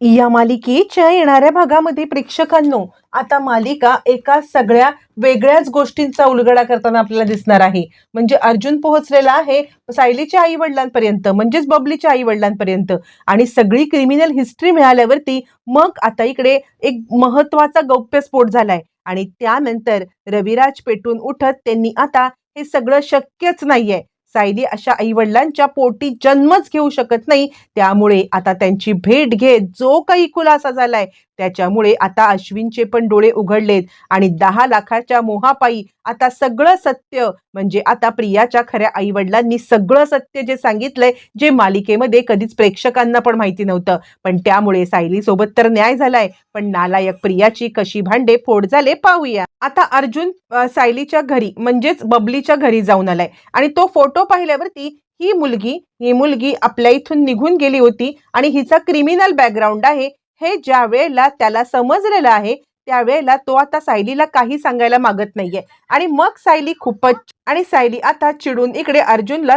या मालिकेच्या येणाऱ्या भागामध्ये प्रेक्षकांनो आता मालिका एका सगळ्या वेगळ्याच गोष्टींचा उलगडा करताना आपल्याला दिसणार आहे. म्हणजे अर्जुन पोहोचलेला आहे सायलीच्या आई वडिलांपर्यंत म्हणजेच बबलीच्या आई वडिलांपर्यंत आणि सगळी क्रिमिनल हिस्ट्री मिळाल्यावरती मग आता इकडे एक महत्त्वाचा गौप्यस्फोट झालाय. आणि त्यानंतर रविराज पेटून उठत त्यांनी आता हे सगळं शक्यच नाहीये. सायली अशा आईवडिलांच्या पोटी जन्मच घेऊ शकत नाही. त्यामुळे आता त्यांची भेट घेत जो काही खुलासा झालाय त्याच्यामुळे आता अश्विनचे पण डोळे उघडलेत आणि दहा लाखाच्या मोहापायी आता सगळं सत्य म्हणजे आता प्रियाच्या खऱ्या आईवडिलांनी सगळं सत्य जे सांगितलंय जे मालिकेमध्ये कधीच प्रेक्षकांना पण माहिती नव्हतं. पण त्यामुळे सायली सोबत तर न्याय झालाय पण नालायक प्रियाची कशी भांडे फोड झाले पाहूया. आता अर्जुन सायलीच्या घरी म्हणजेच बबलीच्या घरी जाऊन आलाय आणि तो फोटो पाहिल्यावरती ही मुलगी ही मुलगी आपल्या इथून निघून गेली होती आणि हिचा क्रिमिनल बॅकग्राऊंड आहे. हे ज्या वेळेला त्याला समजलेलं आहे त्यावेळेला तो आता सायलीला काही सांगायला मागत नाहीये. आणि मग सायली खूपच आणि सायली आता चिडून इकडे अर्जुनला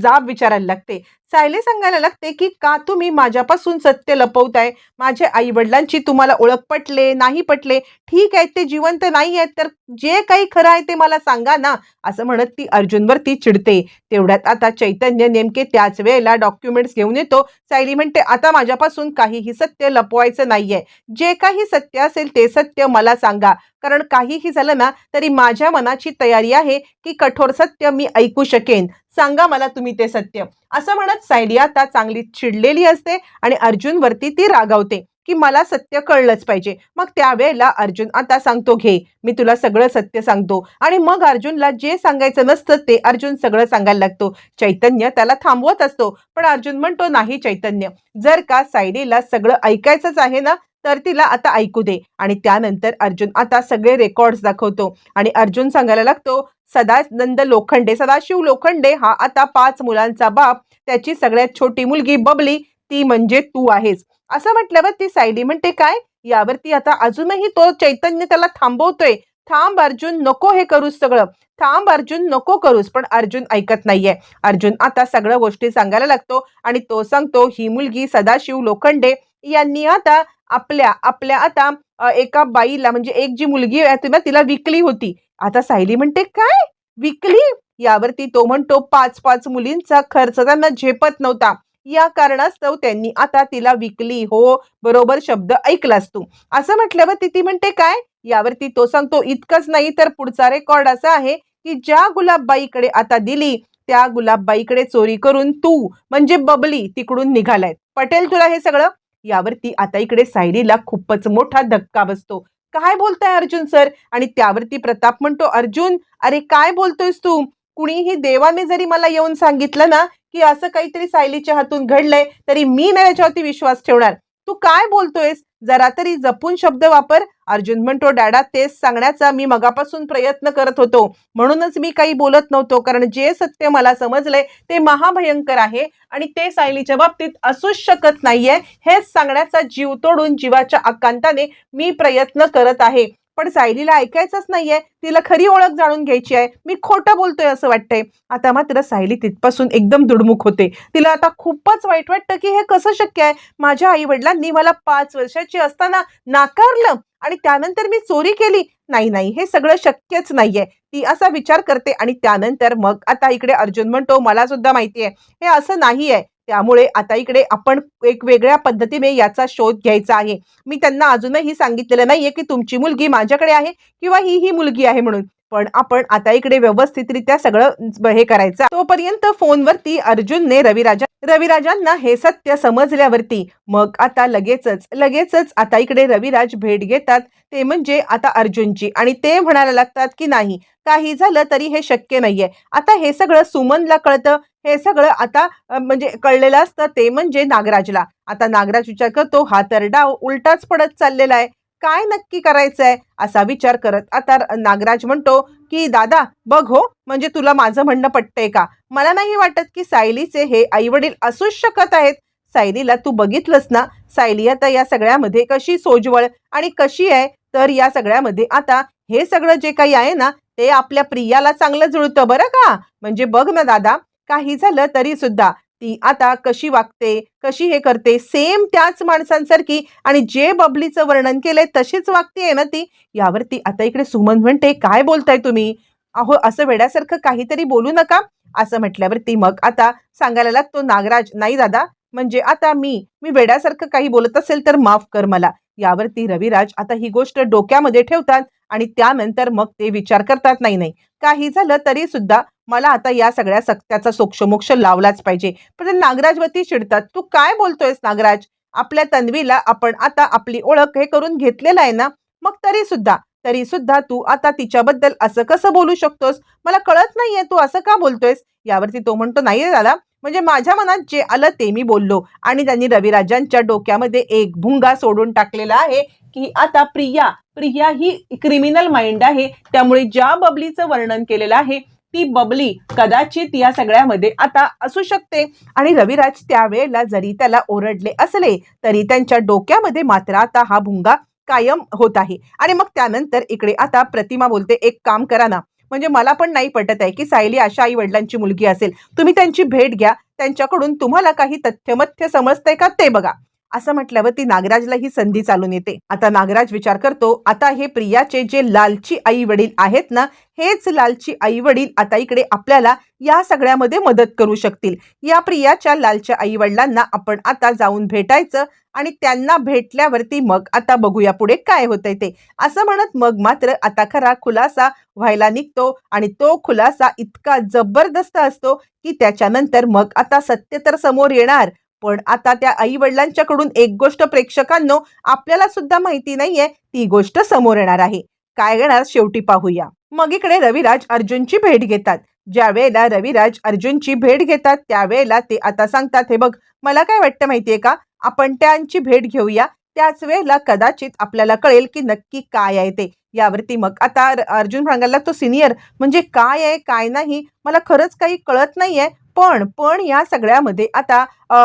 जाब विचारायला लागते. सायली सांगायला लागते की का तुम्ही माझ्यापासून सत्य लपवताय? माझ्या आई वडिलांची तुम्हाला ओळख पटले नाही पटले? ठीक आहे ते जिवंत नाही आहेत तर जे काही खरं आहे ते मला सांगा ना असं म्हणत ती अर्जुनवरती चिडते. तेवढ्यात आता चैतन्य नेमके त्याच वेळेला डॉक्युमेंट्स घेऊन येतो. सायली म्हणते आता माझ्यापासून काहीही सत्य लपवायचं नाहीये. जे काही सत्य असेल ते सत्य मला सांगा. कारण काहीही झालं ना तरी माझ्या मनाची तयारी आहे की कठोर सत्य मी ऐकू शकेन. सांगा मला तुम्ही ते सत्य. असं म्हणत सायली आता चांगली चिडलेली असते आणि अर्जुनवरती ती रागावते की मला सत्य कळलंच पाहिजे. मग त्यावेळेला अर्जुन आता सांगतो घे मी तुला सगळं सत्य सांगतो. आणि मग अर्जुनला जे सांगायचं नसतं ते अर्जुन सगळं सांगायला लागतो. चैतन्य त्याला थांबवत असतो पण अर्जुन म्हणतो नाही चैतन्य. जर का सायलीला सगळं ऐकायचंच आहे ना तर तिला आता ऐकू दे. आणि त्यानंतर अर्जुन आता सगळे रेकॉर्ड्स दाखवतो. आणि अर्जुन सांगायला लागतो सदानंद लोखंडे सदाशिव लोखंडे हा आता पाच मुलांचा बाप त्याची सगळ्यात छोटी मुलगी बबली ती म्हणजे तू आहेस. असं म्हटल्यावर ती सायली म्हणते काय? यावरती आता अजूनही तो चैतन्य त्याला थांबवतोय. थांब अर्जुन नको हे करूस सगळं. थांब अर्जुन नको करूस पण अर्जुन ऐकत नाहीये. अर्जुन आता सगळ्या गोष्टी सांगायला लागतो आणि तो सांगतो ही मुलगी सदाशिव लोखंडे यांनी आता आपल्या आपल्या आता एका बाईला म्हणजे एक जी मुलगी आहे तिला विकली होती. आता सायली म्हणते काय? विकली? यावरती तो म्हणतो पाच पाच मुलींचा खर्च त्यांना झेपत नव्हता. या कारणास्तव त्यांनी आता तिला विकली. हो बरोबर शब्द ऐकलास तू. असं म्हटल्यावर ती म्हणते काय? यावरती तो सांगतो इतकंच नाही तर पुढचा रेकॉर्ड असा आहे की ज्या गुलाबबाईकडे आता दिली त्या गुलाबबाईकडे चोरी करून तू म्हणजे बबली तिकडून निघालाय पटेल तुला हे सगळं? यावरती आता इकडे सायलीला खूपच मोठा धक्का बसतो. काय बोलताय अर्जुन सर? आणि त्यावरती प्रताप म्हणतो अर्जुन अरे काय बोलतोयस तू? कुणीही देवाने जरी मला येऊन सांगितलं ना की असं काहीतरी सायलीच्या हातून घडलंय तरी मी नाही याच्यावरती विश्वास ठेवणार. तू काय बोलतोयस? जरा तरी जपून शब्द वापर. अर्जुन म्हणतो डॅडा तेच सांगण्याचा मी मगापासून प्रयत्न करत होतो. म्हणूनच मी काही बोलत नव्हतो कारण जे सत्य मला समजलंय ते महाभयंकर आहे आणि ते सायलीच्या बाबतीत असूच शकत नाहीये. हेच सांगण्याचा जीव तोडून जीवाच्या आकांताने मी प्रयत्न करत आहे. पण सायलीला ऐकायचंच नाहीये. तिला खरी ओळख जाणून घ्यायची आहे. मी खोटं बोलतोय असं वाटतंय. आता मात्र सायली तिथपासून एकदम दुडमुख होते. तिला आता खूपच वाईट वाटतं की हे कसं शक्य आहे? माझ्या आई वडिलांनी मला पाच वर्षाची असताना नाकारलं आणि त्यानंतर मी चोरी केली. नाही नाही हे सगळं शक्यच नाहीये. ती असा विचार करते आणि त्यानंतर मग आता इकडे अर्जुन म्हणतो मला सुद्धा माहिती आहे हे असं नाही आहे त्यामुळे आता इकडे आपण एक वेगळ्या पद्धतीने याचा शोध घ्यायचा आहे. मी त्यांना अजूनही सांगितलेलं नाहीये की तुमची मुलगी माझ्याकडे आहे किंवा ही ही मुलगी आहे म्हणून. पण आपण आता इकडे व्यवस्थितरित्या सगळं हे करायचं. तोपर्यंत फोनवरती अर्जुनने रविराजा रविराजांना हे सत्य समजल्यावरती मग आता लगेचच लगेचच आता इकडे रविराज भेट घेतात. ते म्हणजे आता अर्जुनची. आणि ते म्हणायला लागतात की नाही काही झालं तरी हे शक्य नाहीये. आता हे सगळं सुमनला कळतं. हे सगळं आता म्हणजे कळलेलं असतं. ते म्हणजे नागराजला. आता नागराज विचार करतो हा तर डाव उलटाच पडत चाललेला आहे. काय नक्की करायचंय असा विचार करत आता नागराज म्हणतो की दादा बघ हो म्हणजे तुला माझं म्हणणं पटतंय का? मला नाही वाटत की सायलीचे हे आई वडील असूच शकत आहेत. सायलीला तू बघितलंस ना सायली आता या सगळ्यामध्ये कशी सोजवळ आणि कशी आहे? तर या सगळ्यामध्ये आता हे सगळं जे काही आहे ना ते आपल्या प्रियाला चांगलं जुळतं बरं का? म्हणजे बघ ना दादा काही झालं तरी सुद्धा ती आता कशी वागते कशी हे करते सेम त्याच माणसांसारखी आणि जे बबलीचं वर्णन केलंय तशीच वागते ना ती? यावरती आता इकडे सुमन म्हणते काय बोलताय तुम्ही? अहो असं वेड्यासारखं काहीतरी बोलू नका. असं म्हटल्यावरती मग आता सांगायला लागतो नागराज नाही दादा म्हणजे आता मी मी वेड्यासारखं काही बोलत असेल तर माफ कर मला. यावरती रविराज आता ही गोष्ट डोक्यामध्ये ठेवतात आणि त्यानंतर मग ते विचार करतात नाही नाही काही झालं तरी सुद्धा मला आता या सगळ्या सत्याचा सोक्षमोक्ष लावलाच पाहिजे. पण नागराजवरती चिडतात. तू काय बोलतोयस नागराज? आपल्या तन्वीला आपण आता आपली ओळख हे करून घेतलेलं आहे ना? मग तरी सुद्धा तरी सुद्धा तू आता तिच्याबद्दल असं कसं बोलू शकतोस? मला कळत नाहीये तू असं का बोलतोयस? यावरती तो म्हणतो नाही दादा. म्हणजे माझ्या मनात जे आलं ते मी बोललो. आणि त्यांनी रविराजांच्या डोक्यामध्ये एक भुंगा सोडून टाकलेला आहे की आता प्रिया प्रिया ही क्रिमिनल माइंड आहे. त्यामुळे ज्या बबलीचं वर्णन केलेलं आहे ती बबली कदाचित या सगळ्यामध्ये आता असू शकते. आणि रविराज त्यावेळेला जरी त्याला ओरडले असले तरी त्यांच्या डोक्यामध्ये मात्र आता हा भुंगा कायम होत आहे. आणि मग त्यानंतर इकडे आता प्रतिमा बोलते एक काम करा ना. म्हणजे मला पण नाही पटत आहे की सायली अशा आई वडिलांची मुलगी असेल. तुम्ही त्यांची भेट घ्या. त्यांच्याकडून तुम्हाला काही तथ्यमथ्य समजतंय का ते बघा. असं म्हटल्यावर ती नागराजला ही संधी चालून येते. आता नागराज विचार करतो आता हे प्रियाचे जे लालची आई वडील आहेत ना हेच लालची आई वडील आता इकडे आपल्याला या सगळ्यामध्ये मदत करू शकतील. या प्रियाच्या लालच्या आई वडिलांना आपण आता जाऊन भेटायचं आणि त्यांना भेटल्यावरती मग आता बघूया पुढे काय होतंय ते. असं म्हणत मग मात्र आता खरा खुलासा व्हायला निघतो आणि तो खुलासा इतका जबरदस्त असतो की त्याच्यानंतर मग आता सत्य तर समोर येणार पण आता त्या आई वडिलांच्याकडून एक गोष्ट प्रेक्षकांनो आपल्याला सुद्धा माहिती नाहीये ती गोष्ट समोर येणार आहे. काय येणार शेवटी पाहूया. मग इकडे रविराज अर्जुनची भेट घेतात. ज्या वेळेला रविराज अर्जुनची भेट घेतात त्यावेळेला ते आता सांगतात हे बघ मला काय वाटतं माहितीये का? आपण त्यांची भेट घेऊया. त्याच वेळेला कदाचित आपल्याला कळेल की नक्की काय आहे ते. यावरती मग आता अर्जुन सांगायला तो सिनियर. म्हणजे काय आहे काय नाही? मला खरंच काही कळत नाहीये. पण पण या सगळ्यामध्ये आता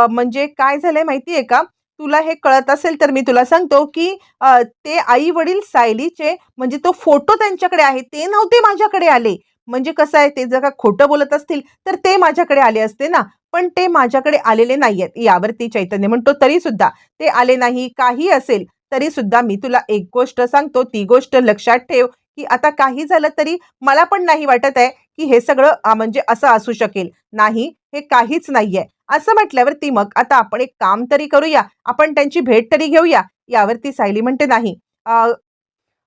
म्हणजे काय झालंय आहे का? तुला हे कळत असेल तर मी तुला सांगतो की ते आई वडील सायलीचे म्हणजे तो फोटो त्यांच्याकडे आहे ते नव्हते माझ्याकडे आले. म्हणजे कसं आहे ते जर का खोटं बोलत असतील तर ते माझ्याकडे आले असते ना. पण ते माझ्याकडे आलेले नाही आहेत यावरती चैतन्य म्हणतो तरी सुद्धा ते आले नाही काही असेल तरी सुद्धा मी तुला एक गोष्ट सांगतो ती गोष्ट लक्षात ठेव. की आता काही झालं तरी मला पण नाही वाटत आहे की हे सगळं म्हणजे असं असू शकेल. नाही हे काहीच नाहीये. असं म्हटल्यावरती मग आता आपण एक काम तरी करूया. आपण त्यांची भेट तरी घेऊया. यावरती सायली म्हणते नाही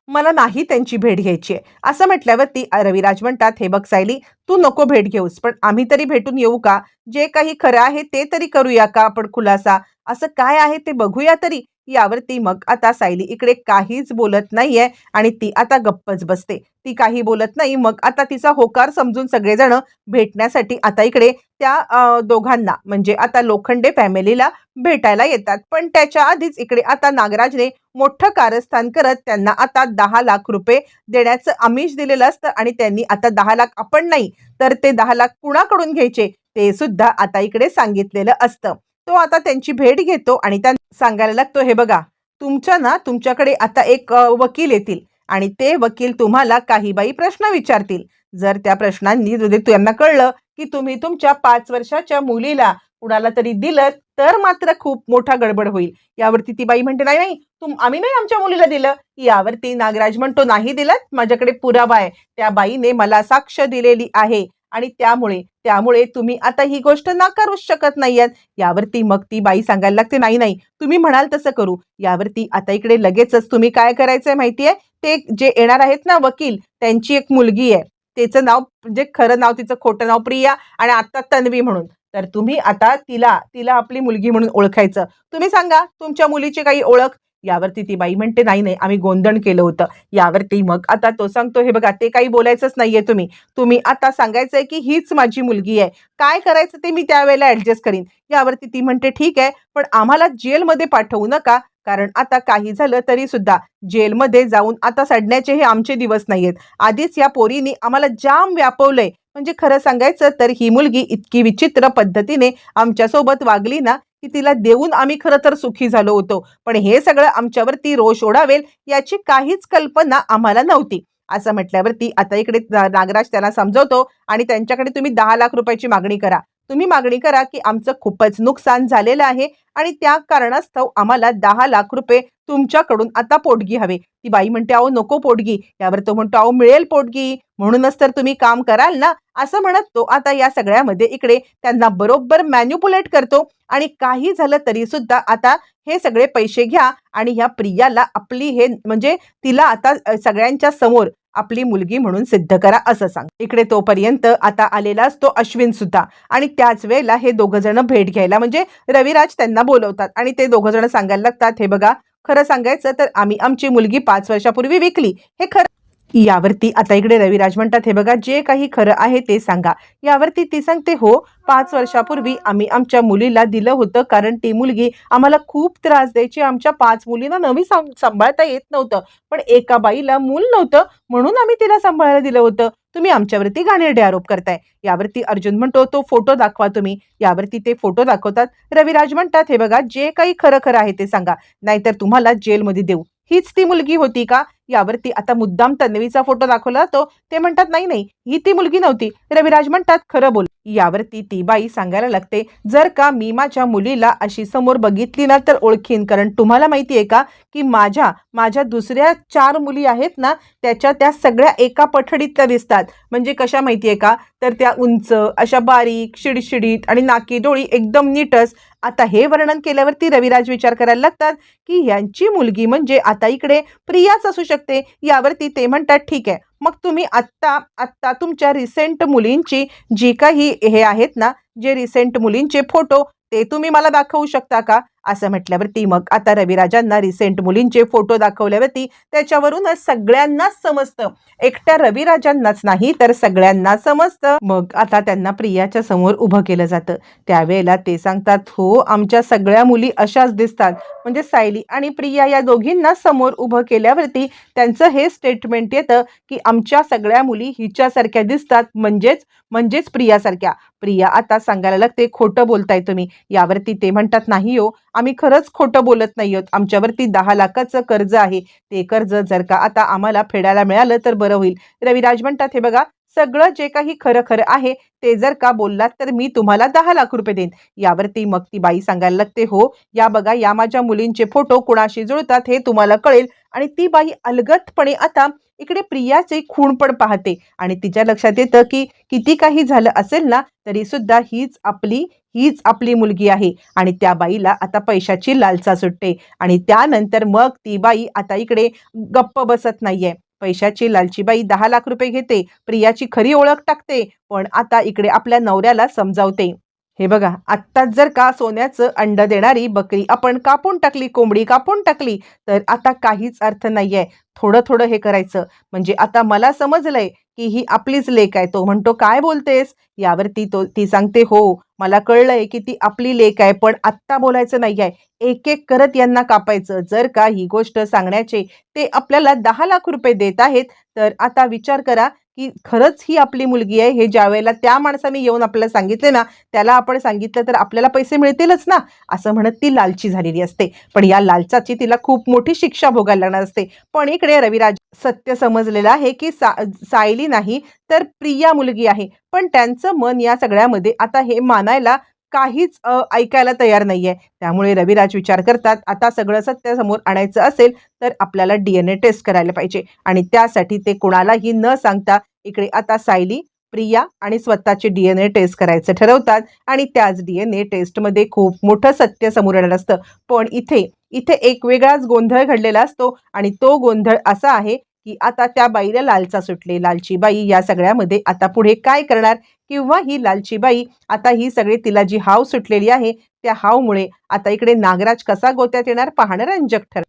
मला नाही त्यांची भेट घ्यायची आहे. असं म्हटल्यावरती रविराज म्हणतात हे बघ सायली तू नको भेट घेऊस पण आम्ही तरी भेटून येऊ का? जे काही खरं आहे ते तरी करूया का आपण खुलासा? असं काय आहे ते बघूया तरी. यावरती मग आता सायली इकडे काहीच बोलत नाहीये आणि ती आता गप्पच बसते. ती काही बोलत नाही मग आता तिचा होकार समजून सगळेजण भेटण्यासाठी आता इकडे त्या दोघांना म्हणजे आता लोखंडे फॅमिलीला भेटायला येतात. पण त्याच्या आधीच इकडे आता नागराजने मोठं कारस्थान करत त्यांना आता दहा लाख रुपये देण्याचं आमिष दिलेलं असतं आणि त्यांनी आता दहा लाख आपण नाही तर ते दहा लाख कुणाकडून घ्यायचे? ते सुद्धा आता इकडे सांगितलेलं असतं. तो आता त्यांची भेट घेतो आणि त्या सांगायला लागतो हे बघा तुमच्या ना तुमच्याकडे आता एक वकील येतील आणि ते वकील तुम्हाला काही बाई प्रश्न विचारतील. जर त्या प्रश्नांनी म्हणजे त्यांना कळलं की तुम्ही तुमच्या पाच वर्षाच्या मुलीला कुणाला तरी दिलं तर मात्र खूप मोठा गडबड होईल. यावरती ती बाई म्हणते नाही नाही तुम आम्ही नाही आमच्या मुलीला दिलं. यावरती नागराज म्हणतो नाही दिलं माझ्याकडे पुरावा आहे. त्या बाईने मला साक्ष दिलेली आहे. आणि त्यामुळे त्यामुळे तुम्ही आता ही गोष्ट नाकारूच शकत नाहीयेत. यावरती मग ती बाई सांगायला लागते नाही नाही तुम्ही म्हणाल तसं करू. यावरती आता इकडे लगेचच तुम्ही काय करायचंय माहितीये ते जे येणार आहेत ना वकील त्यांची एक मुलगी आहे. त्याचं नाव म्हणजे खरं नाव तिचं खोटं नाव प्रिया आणि आता तन्वी म्हणून. तर तुम्ही आता तिला तिला आपली मुलगी म्हणून ओळखायचं. तुम्ही सांगा तुमच्या मुलीची काही ओळख यावरती ती बाई म्हणते नाही नाही आम्ही गोंधण केलं होतं. यावरती मग आता तो सांगतो हे बघा ते काही बोलायचंच नाहीये तुम्ही. तुम्ही आता सांगायचंय की हीच माझी मुलगी आहे. काय करायचं ते मी त्यावेळेला ऍडजस्ट करीन. यावरती ती म्हणते ठीक आहे पण आम्हाला जेलमध्ये पाठवू नका कारण आता काही झालं तरी सुद्धा जेलमध्ये जाऊन आता सडण्याचे हे आमचे दिवस नाहीयेत. आधीच या पोरीने आम्हाला जाम व्यापवलंय. म्हणजे खरं सांगायचं तर ही मुलगी इतकी विचित्र पद्धतीने आमच्यासोबत वागली ना की तिला देऊन आम्ही खरं तर सुखी झालो होतो. पण हे सगळं आमच्यावरती रोष ओढावेल याची काहीच कल्पना आम्हाला नव्हती. असं म्हटल्यावरती आता इकडे नागराज त्यांना समजवतो आणि त्यांच्याकडे तुम्ही दहा लाख रुपयाची मागणी करा. तुम्ही मागणी करा की आमचं खूपच नुकसान झालेलं आहे आणि त्या कारणास्तव आम्हाला दहा लाख रुपये तुमच्याकडून आता पोटगी हवे. ती बाई म्हणते अहो नको पोटगी. यावर तो म्हणतो अहो मिळेल पोटगी. म्हणूनच तर तुम्ही काम कराल ना. असं म्हणत तो आता या सगळ्यामध्ये इकडे त्यांना बरोबर मॅन्युपुलेट करतो. आणि काही झालं तरी सुद्धा आता हे सगळे पैसे घ्या आणि ह्या प्रियाला आपली हे म्हणजे तिला आता सगळ्यांच्या समोर आपली मुलगी म्हणून सिद्ध करा असं सांग. इकडे तोपर्यंत आता आलेला असतो अश्विन सुद्धा. आणि त्याच वेळेला हे दोघं जण भेट घ्यायला म्हणजे रविराज त्यांना बोलवतात आणि ते दोघं जण सांगायला लागतात हे बघा खरं सांगायचं तर आम्ही आमची मुलगी पाच वर्षापूर्वी विकली. हे खरं यावरती आता इकडे रविराज म्हणतात हे बघा जे काही खरं आहे ते सांगा. यावरती ती सांगते हो पाच वर्षापूर्वी आम्ही आमच्या मुलीला दिलं होतं कारण ती मुलगी आम्हाला खूप त्रास द्यायची. आमच्या पाच मुलींना नवी सांभाळता येत नव्हतं. पण एका बाईला मूल नव्हतं म्हणून आम्ही तिला सांभाळायला दिलं होतं. तुम्ही आमच्यावरती घाणेरडे आरोप करताय. यावरती अर्जुन म्हणतो तो फोटो दाखवा तुम्ही. यावरती ते फोटो दाखवतात. रविराज म्हणतात हे बघा जे काही खरं खरं आहे ते सांगा. नाहीतर तुम्हाला जेलमध्ये देऊ. हीच ती मुलगी होती का? यावरती आता मुद्दाम तन्वीचा फोटो दाखवला जातो. ते म्हणतात नाही नाही ही ती मुलगी नव्हती. रविराज म्हणतात खरं बोल. यावरती ती बाई सांगायला लागते जर का मी माझ्या मुलीला अशी समोर बघितली ना तर ओळखीन. कारण तुम्हाला माहिती आहे का की माझ्या माझ्या दुसऱ्या चार मुली आहेत ना त्याच्या त्या सगळ्या एका पठडीतल्या दिसतात. म्हणजे कशा माहिती आहे का? तर त्या उंच अशा बारीक शिडशिडीत आणि नाकी डोळी एकदम नीटच आता हे वर्णन केल्यावरती रविराज विचार करायला लागतात की यांची मुलगी म्हणजे आता इकडे प्रियाच असू शकते. यावरती ते म्हणतात ठीक आहे मग तुम्ही आत्ता आत्ता तुमच्या रिसेंट मुलींची जी काही हे आहेत ना जे रिसेंट मुलींचे फोटो ते तुम्ही मला दाखवू शकता का? असं म्हटल्यावरती मग आता रविराजांना रिसेंट मुलींचे फोटो दाखवल्यावरती त्याच्यावरूनच सगळ्यांनाच समजतं. एकट्या रविराजांनाच नाही तर सगळ्यांना समजतं. मग आता त्यांना प्रियाच्या समोर उभं केलं जातं. त्यावेळेला ते सांगतात हो आमच्या सगळ्या मुली अशाच दिसतात. म्हणजे सायली आणि प्रिया या दोघींना समोर उभं केल्यावरती त्यांचं हे स्टेटमेंट येतं की आमच्या सगळ्या मुली हिच्यासारख्या दिसतात. म्हणजेच म्हणजेच प्रियासारख्या. प्रिया आता सांगायला लागते खोटं बोलताय तुम्ही. यावरती ते म्हणतात नाही हो आम्ही खरंच खोटं बोलत नाही आहोत. आमच्यावरती दहा लाखाचं कर्ज आहे. ते कर्ज जर का आता आम्हाला फेडायला मिळालं तर बरं होईल. रविराज म्हणतात हे बघा सगळं जे काही खरं खरं आहे ते जर का बोललात तर मी तुम्हाला दहा लाख रुपये देईन. यावरती मग ती बाई सांगायला लागते हो या बघा या माझ्या मुलींचे फोटो कुणाशी जुळतात हे तुम्हाला कळेल. आणि ती बाई अलगतपणे आता इकडे प्रियाचे खूण पण पाहते. आणि तिच्या लक्षात येतं की किती काही झालं असेल ना तरी सुद्धा हीच आपली हीच आपली मुलगी आहे. आणि त्या बाईला आता पैशाची लालसा सुटते. आणि त्यानंतर मग ती बाई आता इकडे गप्प बसत नाहीये. पैशाची लालची बाई दहा लाख रुपये घेते. प्रियाची खरी ओळख टाकते. पण आता इकडे आपल्या नवऱ्याला समजावते. हे बघा आत्ताच जर का सोन्याचं अंड देणारी बकरी आपण कापून टाकली कोंबडी कापून टाकली तर आता काहीच अर्थ नाही आहे थोडं थोडं हे करायचं. म्हणजे आता मला समजलंय की ही आपलीच लेक आहे. तो म्हणतो काय बोलतेस? यावरती तो ती सांगते हो मला कळलंय की ती आपली लेक आहे पण आत्ता बोलायचं नाही आहे एक एक करत यांना कापायचं. जर का ही गोष्ट सांगण्याचे ते आपल्याला दहा लाख रुपये देत आहेत तर आता विचार करा की खरंच ही आपली मुलगी आहे हे ज्या वेळेला त्या माणसाने येऊन आपल्याला सांगितले ना त्याला आपण सांगितलं तर आपल्याला पैसे मिळतीलच ना असं म्हणत ती लालची झालेली असते. पण या लालचाची तिला खूप मोठी शिक्षा भोगायला लागणार असते. पण इकडे रविराज सत्य समजलेलं आहे की सा सायली नाही तर प्रिया मुलगी आहे. पण त्यांचं मन या सगळ्यामध्ये आता हे मानायला काहीच ऐकायला तयार नाही आहे त्यामुळे रविराज विचार करतात आता सगळं सत्य समोर आणायचं असेल तर आपल्याला डी एन ए टेस्ट करायला पाहिजे. आणि त्यासाठी ते कोणालाही न सांगता इकडे आता सायली प्रिया आणि स्वतःचे डी एन ए टेस्ट करायचं ठरवतात. आणि त्याच डी एन ए टेस्टमध्ये खूप मोठं सत्य समोर येणार असतं. पण इथे इथे एक वेगळाच गोंधळ घडलेला असतो. आणि तो गोंधळ असा आहे की आता त्या बाईला लालचा सुटले. लालची बाई या सगळ्यामध्ये आता पुढे काय करणार? किंवा ही लालची बाई आता ही सगळी तिला जी हाव सुटलेली आहे त्या हावमुळे आता इकडे नागराज कसा गोत्यात येणार? पाहणं रंजक ठर